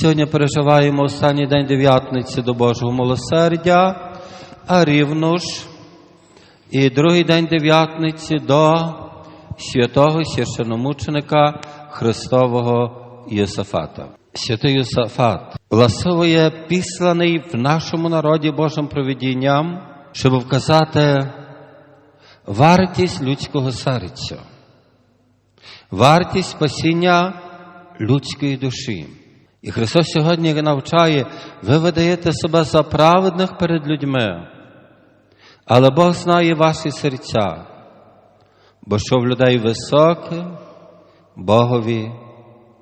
Сьогодні переживаємо останній день дев'ятниці до Божого милосердя, а рівно ж і другий день дев'ятниці до святого священомученика Христового Йосафата. Святий Йосафат власовує післаний в нашому народі Божим провидінням, щоб вказати вартість людського серця, вартість спасіння людської душі. І Христос сьогодні навчає, ви видаєте себе за праведних перед людьми, але Бог знає ваші серця, бо що в людей високе, Богові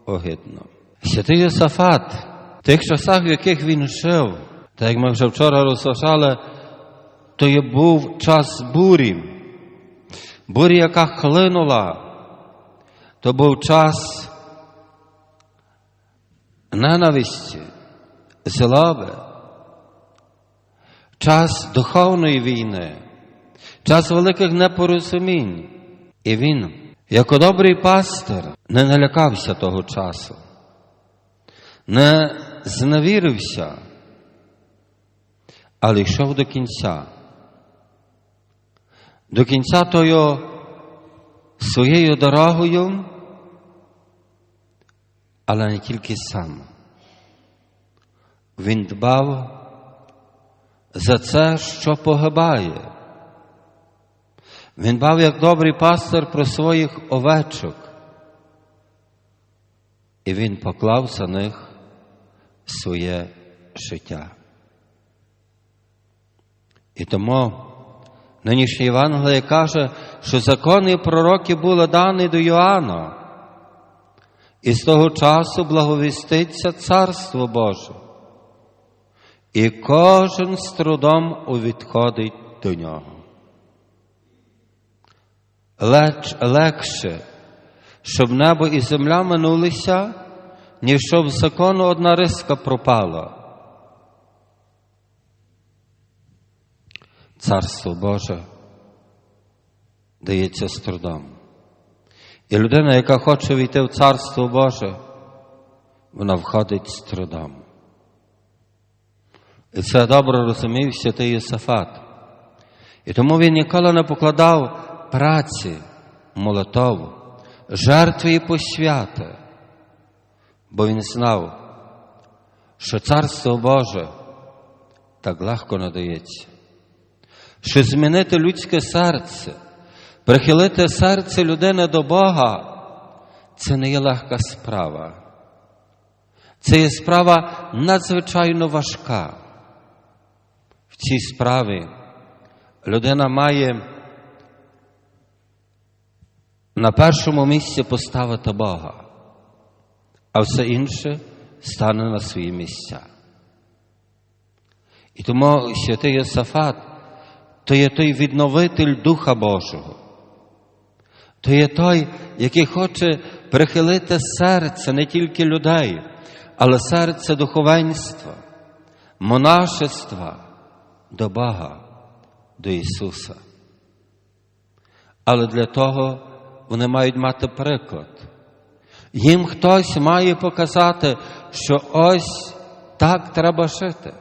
огидно. Святий Йосафат, в тих часах, в яких він жив, так як ми вже вчора розважали, то є був час бурі, бурі, яка хлинула, то був час ненависті, злоби, час духовної війни, час великих непорозумінь. І він, як добрий пастир, не налякався того часу, не зневірився, але йшов до кінця. До кінця тою своєю дорогою але не тільки сам. Він дбав за це, що погибає. Він дбав як добрий пастир про своїх овечок, і він поклав за них своє життя. І тому нинішнє Євангеліє каже, що закони пророки були дані до Йоанна. І з того часу благовіститься Царство Боже, і кожен з трудом увідходить до нього. Леч, легше, щоб небо і земля минулися, ніж щоб закону одна риска пропала. Царство Боже дається з трудом. І людина, яка хоче війти в Царство Боже, вона входить з трудом. І це добре розумів святий Йосафат. І тому він ніколи не покладав праці, молитову, жертви і посвяти, бо він знав, що Царство Боже так легко надається, що змінити людське серце. Прихилити серце людини до Бога це не є легка справа. Це є справа надзвичайно важка. В цій справі людина має на першому місці поставити Бога, а все інше стане на свої місця. І тому святий Йосафат то є той відновитель Духа Божого то є той, який хоче прихилити серце не тільки людей, але серце духовенства, монашества до Бога, до Ісуса. Але для того вони мають мати приклад. Їм хтось має показати, що ось так треба жити,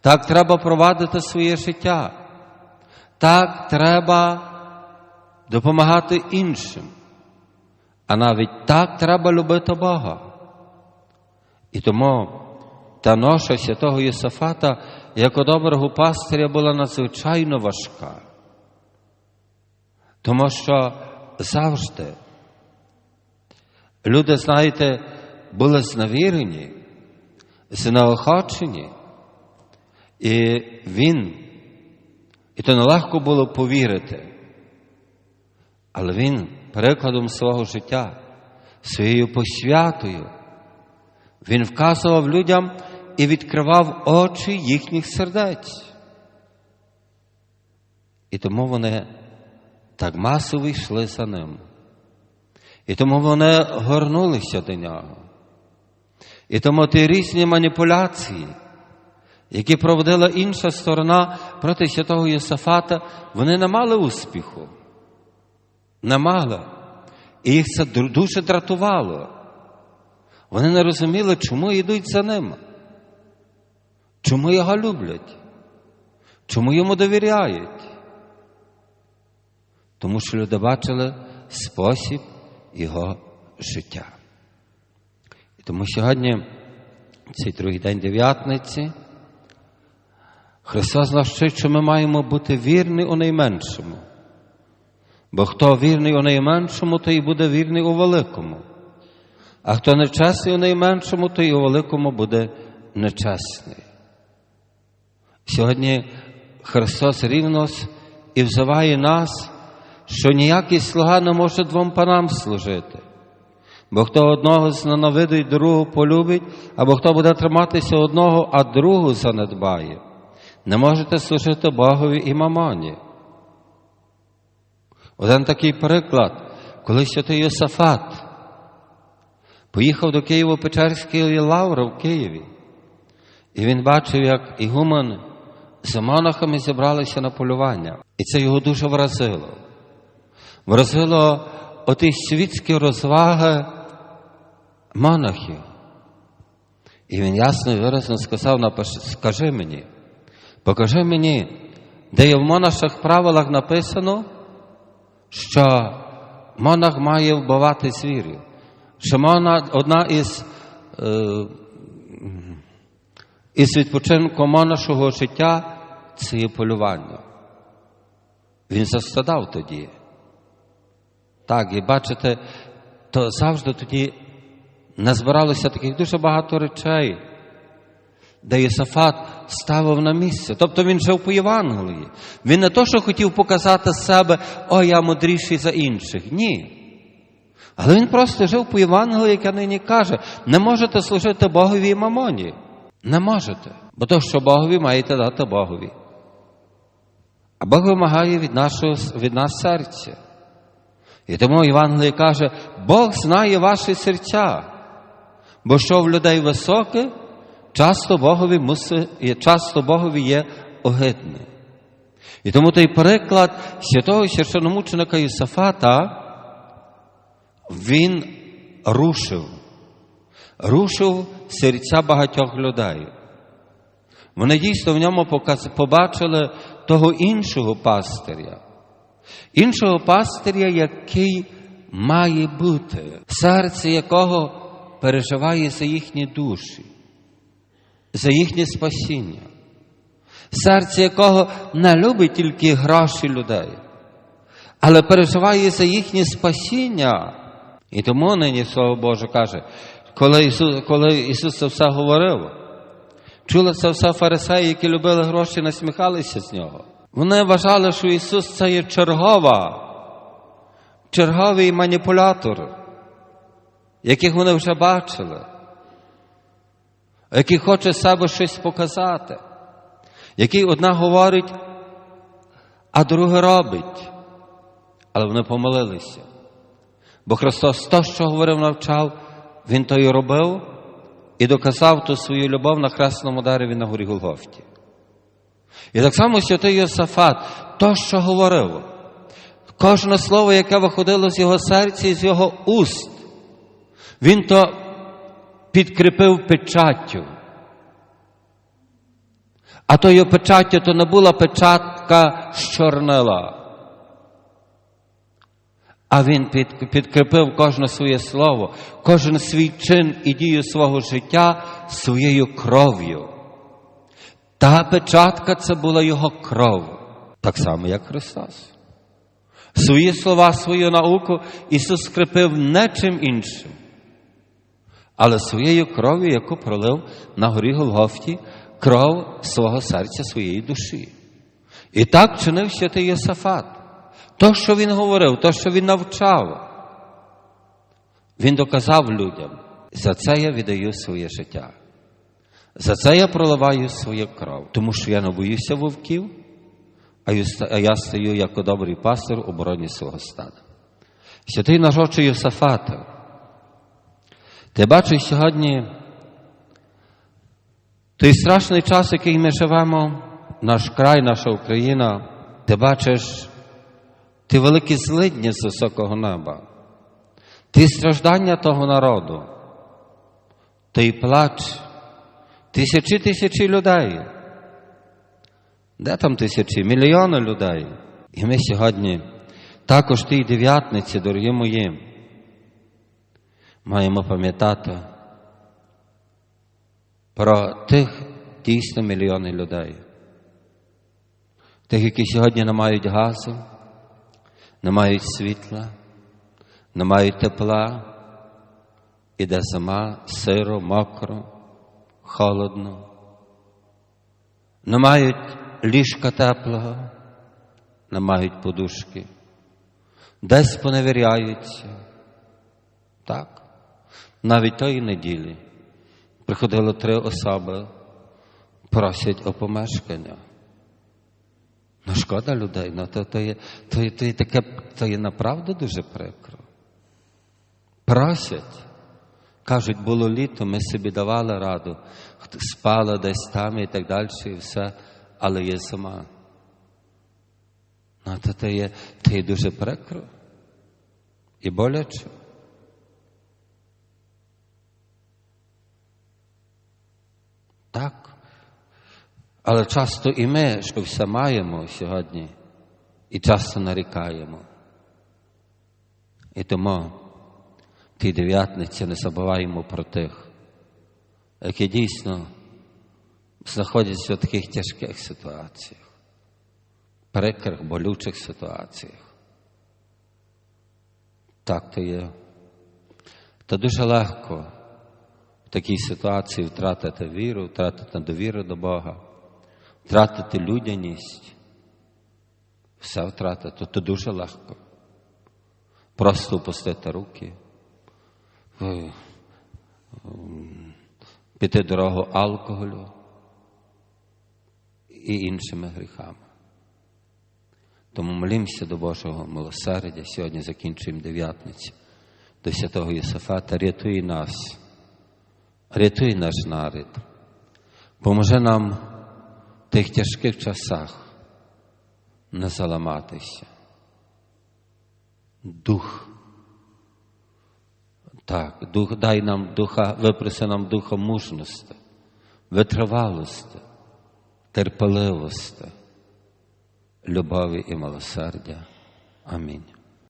так треба провадити своє життя, так треба допомагати іншим. А навіть так треба любити Бога. І тому та ноша святого Єсафата, як у доброго пастиря, була надзвичайно важка. Тому що завжди люди, знаєте, були зневірені, знеохочені, і він, і то нелегко було повірити. Але він перекладом свого життя, своєю посвятою, він вказував людям і відкривав очі їхніх сердець. І тому вони так масово йшли за ним. І тому вони горнулися до нього. І тому ті різні маніпуляції, які проводила інша сторона проти святого Йосафата, вони не мали успіху. Не мали. І їх це дуже дратувало. Вони не розуміли, чому йдуть за ним, чому його люблять, чому йому довіряють. Тому що люди бачили спосіб його життя. І тому сьогодні, цей другий день дев'ятниці, Христос нас що ми маємо бути вірні у найменшому. Бо хто вірний у найменшому, то і буде вірний у великому. А хто нечесний у найменшому, то і у великому буде нечесний. Сьогодні Христос рівно і взиває нас, що ніякий слуга не може двом панам служити. Бо хто одного зненавидить, другого полюбить, або хто буде триматися одного, а другого занедбає. Не можете служити Богові і мамоні. Один такий приклад, коли святий Йосафат поїхав до Києво-Печерської лаври в Києві, і він бачив, як ігумен з монахами зібралися на полювання. І це його дуже вразило. Вразило оті світські розваги монахів. І він ясно і виразно сказав, скажи мені, покажи мені, де є в монаших правилах написано, що монах має вбивати звірів. Що монах, одна із, е, із відпочинку монашого життя це є полювання. Він застадав тоді. Так, і бачите, то завжди тоді назбиралося таких дуже багато речей, де Єсафат ставив на місце. Тобто він жив по Євангелії. Він не то, що хотів показати себе, о, я мудріший за інших. Ні. Але він просто жив по Євангелії, яке нині каже, не можете служити Богові і мамоні. Не можете. Бо то, що Богові маєте дати Богові. А Бог вимагає від, нашого, від нас серця. І тому Євангеліє каже, Бог знає ваші серця, бо що в людей високе, часто Богові мусить, часто Богові є огидне. І тому той приклад святого священомученика Єсафата, він рушив, рушив серця багатьох людей. Вони дійсно в ньому побачили того іншого пастиря, іншого пастиря, який має бути, серце якого переживає за їхні душі, за їхнє спасіння, серце якого не любить тільки гроші людей, але переживає за їхнє спасіння. І тому нині Слово Боже каже, коли Ісус, коли Ісус це все говорив, чули це все фарисеї, які любили гроші, насміхалися з нього. Вони вважали, що Ісус це є чергова, черговий маніпулятор, яких вони вже бачили, який хоче себе щось показати, який одна говорить, а друге робить. Але вони помилилися. Бо Христос то, що говорив, навчав, Він то й робив і доказав ту свою любов на хресному дереві на горі Голгофті. І так само святий Йосафат, то, що говорив, кожне слово, яке виходило з його серця і з його уст, він то підкріпив печаттю. А тою печаттю то не була печатка з чорнила. А він підкріпив кожне своє слово, кожен свій чин і дію свого життя своєю кров'ю. Та печатка це була його кров, так само, як Христос. Свої слова, свою науку Ісус скріпив не чим іншим, але своєю кров'ю, яку пролив на горі Голгофті, кров свого серця, своєї душі. І так чинив святий Єсафат. То, що він говорив, то, що він навчав, він доказав людям, за це я віддаю своє життя. За це я проливаю свою кров, тому що я не боюся вовків, а я стою як добрий пастир у обороні свого стада. Святий наш отче Йосафата, ти бачиш сьогодні той страшний час, який ми живемо, наш край, наша Україна, ти бачиш ті великі злидні з високого неба, ті страждання того народу. той плач, тисячі тисячі людей. Де там тисячі? Мільйони людей. І ми сьогодні також тій дев'ятниці, дорогі мої, маємо пам'ятати про тих дійсно мільйони людей. Тих, які сьогодні не мають газу, не мають світла, не мають тепла, іде зима, сиро, мокро, холодно, не мають ліжка теплого, не мають подушки, десь поневіряються. Так, навіть тої неділі приходило три особи, просять о помешкання. Ну, шкода людей, ну то, то, є, то, є, то, є таке, то є направду дуже прикро. Просять. Кажуть, було літо, ми собі давали раду, спали десь там і так далі, і все, але є сама. Ну, то, то, є, то є дуже прикро і боляче. Так. Але часто і ми, що все маємо сьогодні, і часто нарікаємо. І тому ті дев'ятниці не забуваємо про тих, які дійсно знаходяться в таких тяжких ситуаціях, прикрих, болючих ситуаціях. Так то є. Та дуже легко в такій ситуації втратити віру, втратити довіру до Бога втратити людяність, все втратити, то дуже легко. Просто опустити руки, піти дорогу алкоголю і іншими гріхами. Тому молімося до Божого милосердя. Сьогодні закінчуємо дев'ятницю до святого Єсафата. Рятуй нас, рятуй наш народ, поможе нам в тих тяжких часах не заламатися. Дух. Так, дух, дай нам духа, випроси нам духа мужності, витривалості, терпеливості, любові і милосердя. Амінь.